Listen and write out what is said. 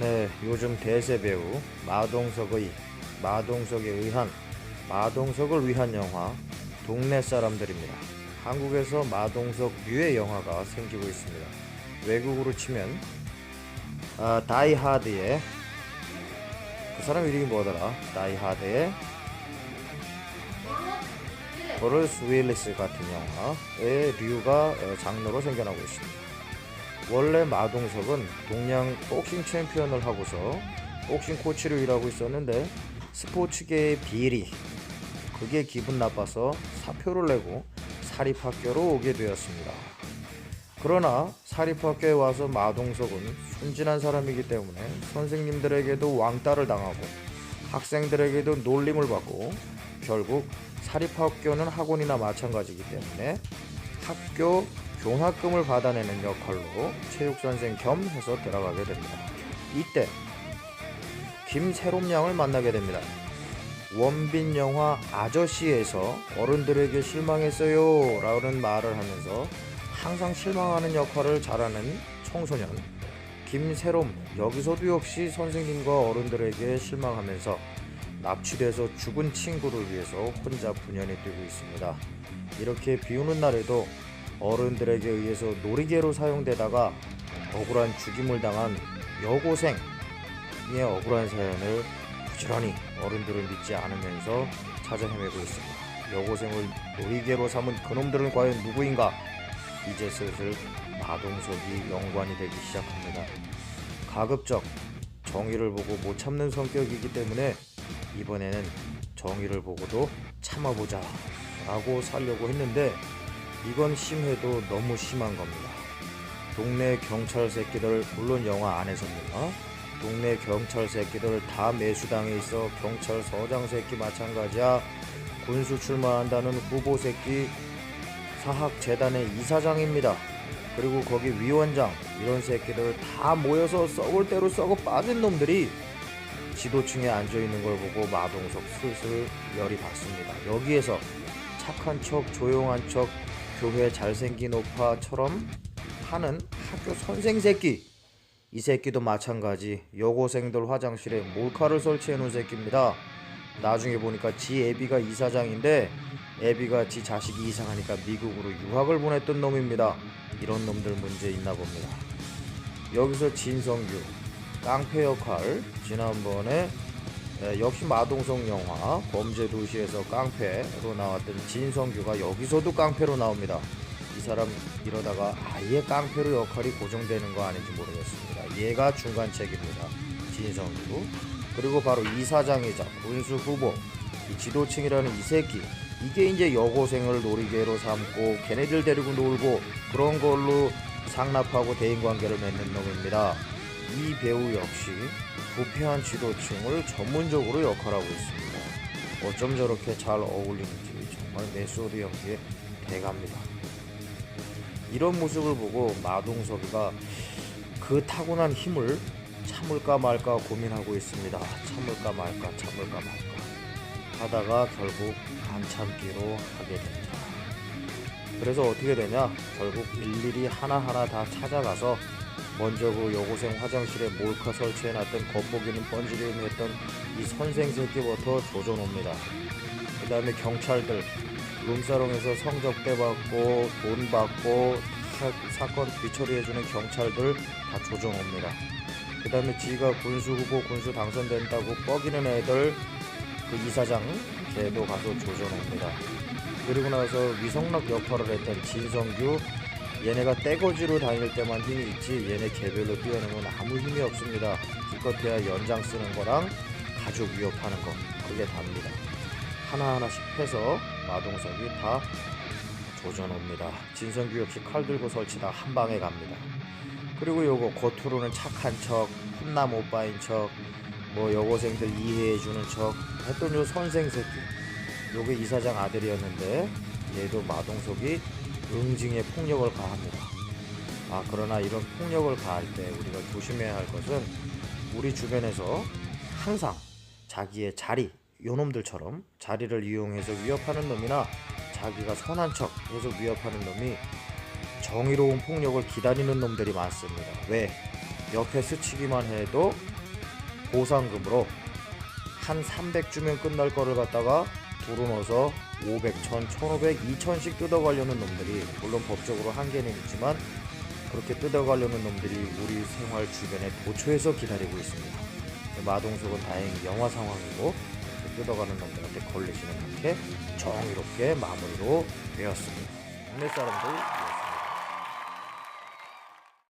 네, 요즘 대세 배우 마동석의 마동석에 의한 마동석을 위한 영화 동네 사람들입니다. 한국에서 마동석 류의 영화가 생기고 있습니다. 외국으로 치면 아, 다이 하드의 그 사람 이름이 뭐더라? 다이 하드의 버루스 윌리스 같은 영화의 류가 어, 장르로 생겨나고 있습니다. 원래 마동석은 동양 복싱 챔피언을 하고서 복싱 코치로 일하고 있었는데 스포츠계의 비리 그게 기분 나빠서 사표를 내고 사립학교로 오게 되었습니다. 그러나 사립학교에 와서 마동석은 순진한 사람이기 때문에 선생님들에게도 왕따를 당하고 학생들에게도 놀림을 받고 결국 사립학교는 학원이나 마찬가지이기 때문에 학교 교학금을 받아내는 역할로 체육선생 겸 해서 들어가게 됩니다. 이때 김새롬 양을 만나게 됩니다. 원빈 영화 아저씨에서 어른들에게 실망했어요 라는 말을 하면서 항상 실망하는 역할을 잘하는 청소년 김새롬 여기서도 역시 선생님과 어른들에게 실망하면서 납치돼서 죽은 친구를 위해서 혼자 분연히 뛰고 있습니다. 이렇게 비오는 날에도 어른들에게 의해서 놀이개로 사용되다가 억울한 죽임을 당한 여고생의 억울한 사연을 부지런히 어른들을 믿지 않으면서 찾아 헤매고 있습니다. 여고생을 놀이개로 삼은 그놈들은 과연 누구인가? 이제 슬슬 마동석이 연관이 되기 시작합니다. 가급적 정의를 보고 못 참는 성격이기 때문에 이번에는 정의를 보고도 참아보자 라고 살려고 했는데 이건 심해도 너무 심한 겁니다. 동네 경찰 새끼들 물론 영화 안에서입니다. 동네 경찰 새끼들 다 매수당해 있어 경찰서장 새끼 마찬가지야. 군수 출마한다는 후보 새끼 사학재단의 이사장입니다. 그리고 거기 위원장 이런 새끼들 다 모여서 썩을 대로 썩어 빠진 놈들이 지도층에 앉아 있는 걸 보고 마동석 슬슬 열이 받습니다. 여기에서 착한 척, 조용한 척, 교회 잘생긴 오빠처럼 하는 학교 선생 새끼. 이 새끼도 마찬가지. 여고생들 화장실에 몰카를 설치해 놓은 새끼입니다. 나중에 보니까 지 애비가 이사장인데 애비가 지 자식이 이상하니까 미국으로 유학을 보냈던 놈입니다. 이런 놈들 문제 있나 봅니다. 여기서 진성규 깡패 역할 지난번에 네, 역시 마동석 영화 범죄 도시에서 깡패로 나왔던 진성규가 여기서도 깡패로 나옵니다. 이 사람 이러다가 아예 깡패로 역할이 고정되는 거 아닌지 모르겠습니다. 얘가 중간책입니다. 진성규 그리고 바로 이사장이자 군수 후보 이 지도층이라는 이 새끼 이게 이제 여고생을 놀이개로 삼고 걔네들 데리고 놀고 그런 걸로 상납하고 대인관계를 맺는 놈입니다. 이 배우 역시 부패한 지도층을 전문적으로 역할하고 있습니다. 어쩜 저렇게 잘 어울리는지 정말 메소드 연기에 대갑니다. 이런 모습을 보고 마동석이가 그 타고난 힘을 참을까 말까 고민하고 있습니다. 참을까 말까 참을까 말까 하다가 결국 안 참기로 하게 됩니다. 그래서 어떻게 되냐? 결국 일일이 하나하나 다 찾아가서 먼저 그 여고생 화장실에 몰카 설치해놨던 겉보기는 번지르르 했던 이 선생 새끼부터 조져놓습니다. 그 다음에 경찰들 룸사롱에서 성적대 받고 돈 받고 사, 건 뒤처리해주는 경찰들 다 조져놓습니다. 그 다음에 지가 군수 후보 군수 당선된다고 뻐기는 애들 그 이사장 걔도 가서 조져놓습니다. 그리고 나서 위성락 역할을 했던 진성규 얘네가 떼거지로 다닐 때만 힘이 있지 얘네 개별로 뛰어내면 아무 힘이 없습니다. 기껏해야 연장 쓰는 거랑 가족 위협하는 거 그게 답니다. 하나하나씩 해서 마동석이 다 조져놓습니다. 진성규 역시 칼 들고 설치다 한 방에 갑니다. 그리고 요거 겉으로는 착한 척, 훈남 오빠인 척, 뭐 여고생들 이해해주는 척 했던 요 선생 새끼. 요게 이사장 아들이었는데 얘도 마동석이 응징의 폭력을 가합니다. 아 그러나 이런 폭력을 가할 때 우리가 조심해야 할 것은 우리 주변에서 항상 자기의 자리 요놈들처럼 자리를 이용해서 위협하는 놈이나 자기가 선한 척 해서 위협하는 놈이 정의로운 폭력을 기다리는 놈들이 많습니다. 왜? 옆에 스치기만 해도 보상금으로 한 300주면 끝날 거를 갖다가 도로 넣어서 500, 1000, 1500, 2000씩 뜯어가려는 놈들이 물론 법적으로 한계는 있지만 그렇게 뜯어가려는 놈들이 우리 생활 주변에 도처에서 기다리고 있습니다. 마동석은 다행히 영화 상황이고 뜯어가는 놈들한테 걸리지는 않게 정의롭게 마무리로 되었습니다. 국내 사람들